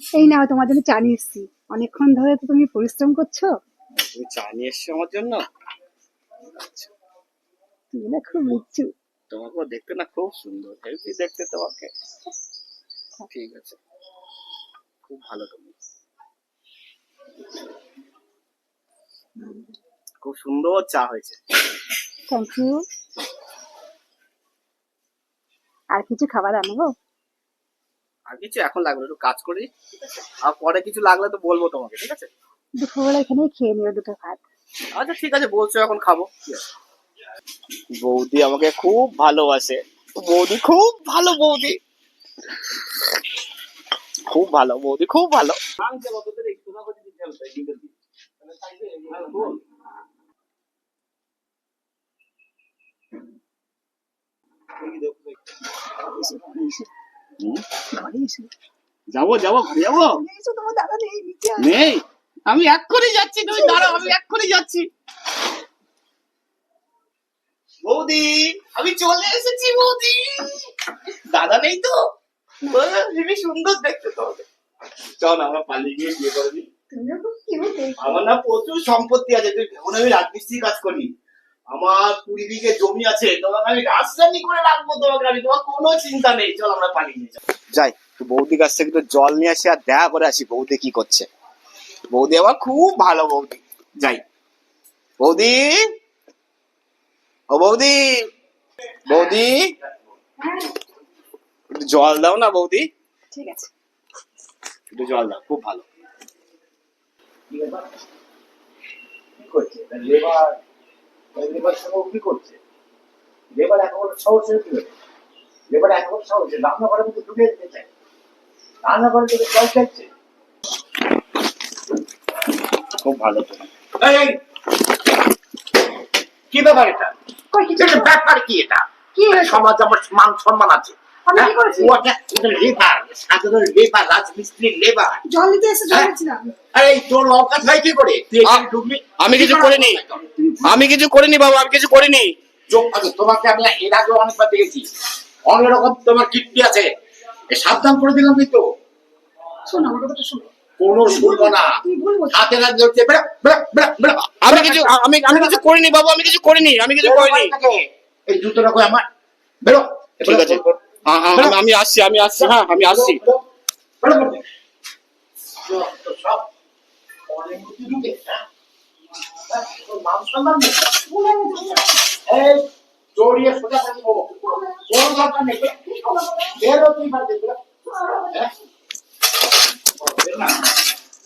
এই নাও তোমার জন্য চা নিয়ে এসেছি। অনেকক্ষণ ধরে তো তুমি পরিশ্রম করছ। তুমি চা নিয়ে এসছো আমার জন্য? তুমি না খুব তোমাকে দেখতে না খুব সুন্দর। হেভি দেখতে তোমাকে। ঠিক আছে। খুব ভালো তুমি। খুব সুন্দর চা হয়েছে। থ্যাংক ইউ আর কিছু খাবার আনব? আর কিছু এখন লাগবে একটু কাজ করি আর পরে কিছু লাগলে তো বলব তোমাকে ঠিক আছে? দুপুরবেলা এখানেই খেয়ে নিও দুটো ভাত। আচ্ছা ঠিক আছে বলছো এখন খাব। বৌদি আমাকে খুব ভালোবাসে। বৌদি খুব ভালো বৌদি। খুব ভালো বৌদি খুব ভালো। হুম? ঘরে এসো যাব যাব ঘরে যাব। এসো তোমার দাদা নেই। নিচে আসো। নেই আমি এক্ষুনি যাচ্ছি তুমি দাঁড়াও আমি এক্ষুনি যাচ্ছি। বৌদি আমি চলে এসেছি বৌদি। দাদা নেই তো। হেবি সুন্দর দেখতে তো। চল আমরা পালিয়ে গিয়ে বিয়ে করে দিই। আমার না প্রচুর সম্পত্তি আছে। তুই ভেবো না আমি রাজমিস্ত্রি কাজ করি। আমার কুড়ি বিঘে জমি আছে তোমাকে আমি রাজধানী করে রাখব তোমাকে আমি তোমার কোনো চিন্তা নেই চল আমরা পালিয়ে নিয়ে যাই। যাই তো বৌদির কাছ থেকে একটু জল নিয়ে আসি আর দেখা করে আসি বৌদি কি করছে। বৌদি আমার খুব ভালো বৌদি। যাই। বৌদি? ও বৌদি? বৌদি? একটু জল দাও না বৌদি। ঠিক আছে। একটু জল দাও খুব ভালো। কি করছে লেবার সঙ্গে কি করছে। লেবার এখন সাহস কি লেবার এখন সাহস রান্নাঘরের মধ্যে ঢুকে যেতে চায়। রান্নাঘরে থেকে জল চাইছে খুব ভালো কি ব্যাপার এটা? ব্যাপার? কি এটা? কি সমাজ আমার মান সম্মান আছে। আমি কিছু করিনি। আমি কিছু করিনি বাবু আমি কিছু করিনি। তোমাকে আমি এর আগে অনেকবার দেখেছি। অনেক রকম তোমার কীর্তি আছে। সাবধান করে দিলাম কিন্তু। শোনো আমার কথাটা শোনো। কোনো শুনব না। তুমি ভুল বলছো হাতে হাত ধরছে বেড়া বেড়া বেড়া বেড়া। আমি কিছু আমি আমি কিছু করিনি বাবু আমি কিছু করিনি আমি কিছু করিনি। এই জুতোটা কই আমার। বেরো ঠিক আছে। হ্যাঁ, হ্যাঁ, আমি- আসছি আমি আসছি হ্যাঁ আমি আসছি। সব ঢুকে, হ্যাঁ? হ্যাঁ, তোর মান সম্মান নেই। এই জড়িয়ে সোজা দেবো। কোনো দরকার নেই। বেরো তুই বাড়ি থেকে, বেরো। হ্যাঁ? বেরো না।